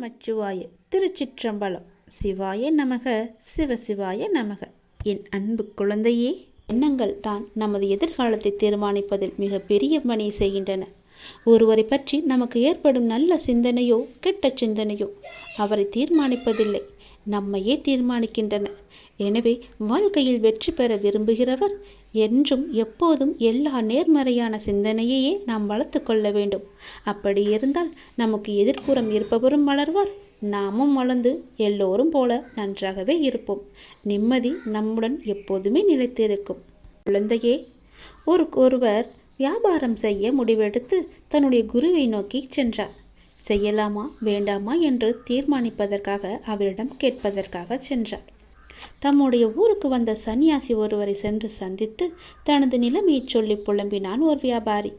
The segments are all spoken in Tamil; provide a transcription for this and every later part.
நமச்சிவாய திருச்சிற்றம்பலம். சிவாய நமக சிவசிவாய நமக. என் அன்பு குழந்தையே எண்ணங்கள் தான் நமது எதிர்காலத்தை தீர்மானிப்பதில் மிக பெரிய பணி செய்கின்றன. ஒருவரை பற்றி நமக்கு ஏற்படும் நல்ல சிந்தனையோ கெட்ட சிந்தனையோ அவரை தீர்மானிப்பதில்லை. நம்மையே தீர்மானிக்கின்றன. எனவே வாழ்க்கையில் வெற்றி பெற விரும்புகிறவர் என்றும் எப்போதும் எல்லா நேர்மறையான சிந்தனையையே நாம் வளர்த்து கொள்ள வேண்டும். அப்படி இருந்தால் நமக்கு எதிர்ப்புறம் இருப்பவரும் வளர்வார். நாமும் வளர்ந்து எல்லோரும் போல நன்றாகவே இருப்போம். நிம்மதி நம்முடன் எப்போதுமே நிலைத்திருக்கும். குழந்தையே ஒரு ஒருவர் வியாபாரம் செய்ய முடிவெடுத்து தன்னுடைய குருவை நோக்கி சென்றார். செய்யலாமா வேண்டாமா என்று தீர்மானிப்பதற்காக அவரிடம் கேட்பதற்காக சென்றார். தம்முடைய ஊருக்கு வந்த சன்னியாசி ஒருவரை சென்று சந்தித்து தனது நிலைமையைச் சொல்லி புலம்பினான் ஒரு வியாபாரி.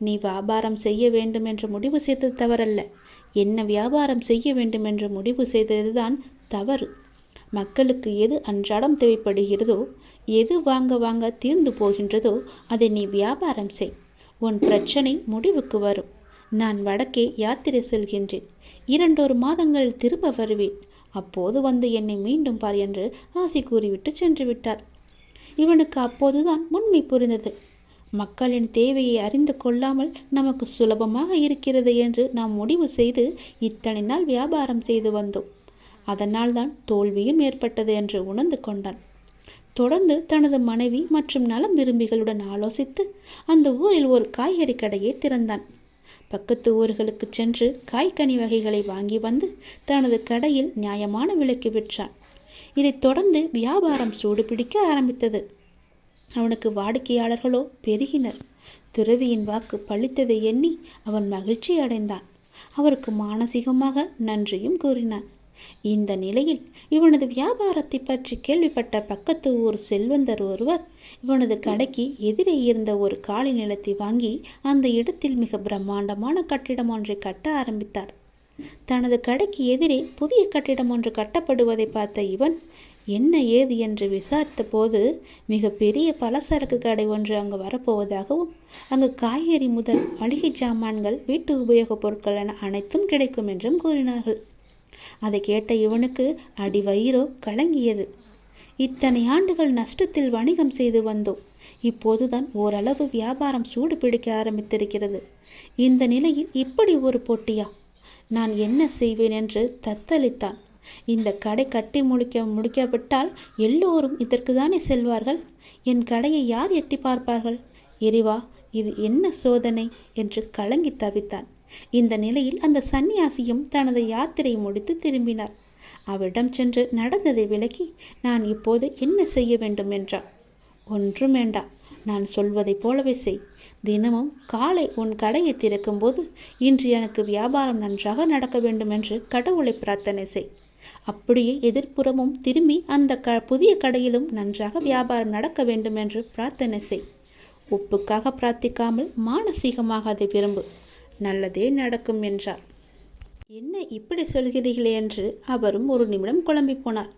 நீ வியாபாரம் செய்ய வேண்டும் என்று முடிவு செய்தது தவறல்ல. என்ன வியாபாரம் செய்ய வேண்டும் என்று முடிவு செய்ததுதான் தவறு. மக்களுக்கு எது அன்றாடம் தேவைப்படுகிறதோ எது வாங்க வாங்க தீர்ந்து போகின்றதோ அதை நீ வியாபாரம் செய். உன் பிரச்சனை முடிவுக்கு வரும். நான் வடக்கே யாத்திரை செல்கின்றேன். இரண்டொரு மாதங்கள் திரும்ப வருவேன். அப்போது வந்து என்னை மீண்டும் பார் என்று ஆசி கூறிவிட்டு சென்று விட்டார். இவனுக்கு அப்போதுதான் உண்மை புரிந்தது. மக்களின் தேவையை அறிந்து கொள்ளாமல் நமக்கு சுலபமாக இருக்கிறது என்று நாம் முடிவு செய்து இத்தனை நாள் வியாபாரம் செய்து வந்தோம். அதனால்தான் தோல்வியும் ஏற்பட்டது என்று உணர்ந்து கொண்டான். தொடர்ந்து தனது மனைவி மற்றும் நலம் விரும்பிகளுடன் ஆலோசித்து அந்த ஊரில் ஒரு காய்கறி கடையை திறந்தான். பக்கத்து ஊர்களுக்கு சென்று காய்கனி வகைகளை வாங்கி வந்து தனது கடையில் நியாயமான விலைக்கு விற்றான். இதைத் தொடர்ந்து வியாபாரம் சூடுபிடிக்க ஆரம்பித்தது. அவனுக்கு வாடிக்கையாளர்களோ பெருகினர். துறவியின் வாக்கு பழித்ததை எண்ணி அவன் மகிழ்ச்சி அடைந்தான். அவருக்கு மானசீகமாக நன்றியும் கூறினான். இந்த நிலையில் இவனது வியாபாரத்தை பற்றி கேள்விப்பட்ட பக்கத்து ஊர் செல்வந்தர் ஒருவர் இவனது கடைக்கு எதிரே இருந்த ஒரு காலி நிலத்தை வாங்கி அந்த இடத்தில் மிக பிரம்மாண்டமான கட்டிடம் ஒன்றை கட்ட ஆரம்பித்தார். தனது கடைக்கு எதிரே புதிய கட்டிடம் ஒன்று கட்டப்படுவதை பார்த்த இவன் என்ன ஏது? என்று விசாரித்த போது மிக பெரிய பலசரக்கு கடை ஒன்று அங்கு வரப்போவதாகவும் அங்கு காய்கறி முதல் மளிகை சாமான்கள் வீட்டு உபயோகப் பொருட்கள் என அனைத்தும் கிடைக்கும் என்றும் கூறினார்கள். அதை கேட்ட இவனுக்கு அடி வயிறோ கலங்கியது. இத்தனை ஆண்டுகள் நஷ்டத்தில் வணிகம் செய்து வந்தோம். இப்போதுதான் ஓரளவு வியாபாரம் சூடு பிடிக்க ஆரம்பித்திருக்கிறது. இந்த நிலையில் இப்படி ஒரு போட்டியா? நான் என்ன செய்வேன் என்று தத்தளித்தான். இந்த கடை கட்டி முடிக்க முடிக்கப்பட்டால் எல்லோரும் இதற்கு தானே செல்வார்கள்? என் கடையை யார் எட்டி பார்ப்பார்கள்? எரிவா இது என்ன சோதனை? என்று கலங்கி தவித்தான். இந்த நிலையில் அந்த சந்நியாசியும் தனது யாத்திரை முடித்து திரும்பினார். அவரிடம் சென்று நடந்ததை விளக்கி நான் இப்போது என்ன செய்ய வேண்டும்? என்றார். ஒன்றும் வேண்டாம். நான் சொல்வதைப் போலவே செய். தினமும் காலை உன் கடையை திறக்கும்போது இன்று எனக்கு வியாபாரம் நன்றாக நடக்க வேண்டும் என்று கடவுளை பிரார்த்தனை செய். அப்படியே எதிர்ப்புறமும் திரும்பி அந்த க புதிய கடையிலும் நன்றாக வியாபாரம் நடக்க வேண்டும் என்று பிரார்த்தனை செய். உப்புக்காக பிரார்த்திக்காமல் மானசீகமாக அதை விரும்பு நல்லதே நடக்கும் என்றார். என்ன இப்படி சொல்கிறீர்களே? என்று அவரும் ஒரு நிமிடம் குழம்பி போனார்.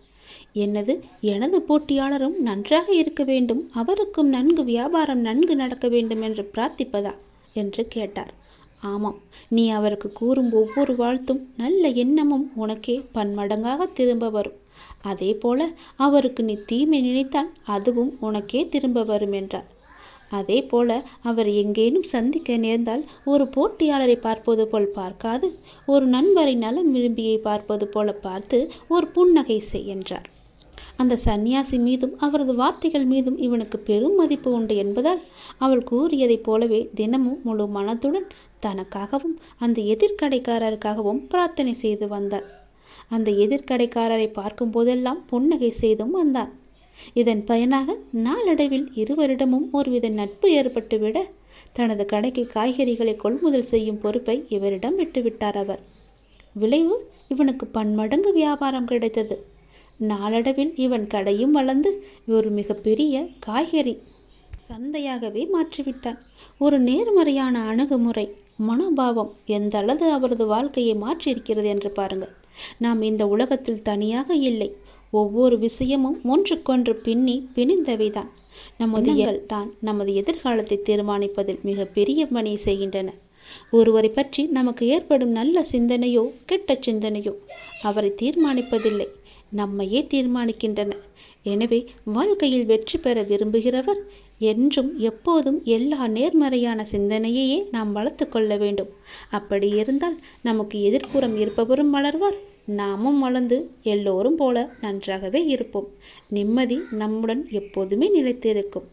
என்னது எனது போட்டியாளரும் நன்றாக இருக்க வேண்டும் அவருக்கும் நன்கு வியாபாரம் நன்கு நடக்க வேண்டும் என்று பிரார்த்திப்பதா? என்று கேட்டார். ஆமாம் நீ அவருக்கு கூறும் ஒவ்வொரு வாழ்த்தும் நல்ல எண்ணமும் உனக்கே பன்மடங்காக திரும்ப வரும். அதே போல அவருக்கு நீ தீமை நினைத்தால் அதுவும் உனக்கே திரும்ப வரும் என்றார். அதே போல அவர் எங்கேனும் சந்திக்க நேர்ந்தால் ஒரு போட்டியாளரை பார்ப்பது போல் பார்க்காது ஒரு நண்பரை நலம் விரும்பியை பார்ப்பது போல பார்த்து ஒரு புன்னகை செய் என்றார் அந்த சந்நியாசி மீதும் அவரது வார்த்தைகள் மீதும் இவனுக்கு பெரும் மதிப்பு உண்டு என்பதால் அவள் கூறியதைப் போலவே தினமும் முழு மனத்துடன் தனக்காகவும் அந்த எதிர்கடைக்காரருக்காகவும் பிரார்த்தனை செய்து வந்தாள். அந்த எதிர்கடைக்காரரை பார்க்கும் போதெல்லாம் புன்னகை செய்தும் வந்தான். இதன் பயனாக நாளடைவில் இருவரிடமும் ஒருவித நட்பு ஏற்பட்டுவிட தனது கடைக்கு காய்கறிகளை கொள்முதல் செய்யும் பொறுப்பை இவரிடம் விட்டுவிட்டார் அவர். விளைவு இவனுக்கு பன்மடங்கு வியாபாரம் கிடைத்தது. நாளடைவில் இவன் கடையும் வளர்ந்து ஒரு மிகப்பெரிய காய்கறி சந்தையாகவே மாற்றிவிட்டான். ஒரு நேர்மறையான அணுகுமுறை மனோபாவம் எந்த அளவு அவரது வாழ்க்கையை மாற்றியிருக்கிறது என்று பாருங்கள். நாம் இந்த உலகத்தில் தனியாக இல்லை. ஒவ்வொரு விஷயமும் ஒன்றுக்கொன்று பின்னி பிணிந்தவைதான். நமது தான் நமது எதிர்காலத்தை தீர்மானிப்பதில் மிக பெரிய பணி செய்கின்றன. ஒருவரை பற்றி நமக்கு ஏற்படும் நல்ல சிந்தனையோ கெட்ட சிந்தனையோ அவரை தீர்மானிப்பதில்லை. நம்மையே தீர்மானிக்கின்றன. எனவே வாழ்க்கையில் வெற்றி பெற விரும்புகிறவர் என்றும் எப்போதும் எல்லா நேர்மறையான சிந்தனையையே நாம் வளர்த்து கொள்ள வேண்டும். அப்படி இருந்தால் நமக்கு எதிர்ப்புறம் இருப்பவரும் வளர்வார். நாமும் வளர்ந்து எல்லோரும் போல நன்றாகவே இருப்போம். நிம்மதி நம்முடன் எப்போதுமே நிலைத்திருக்கும்.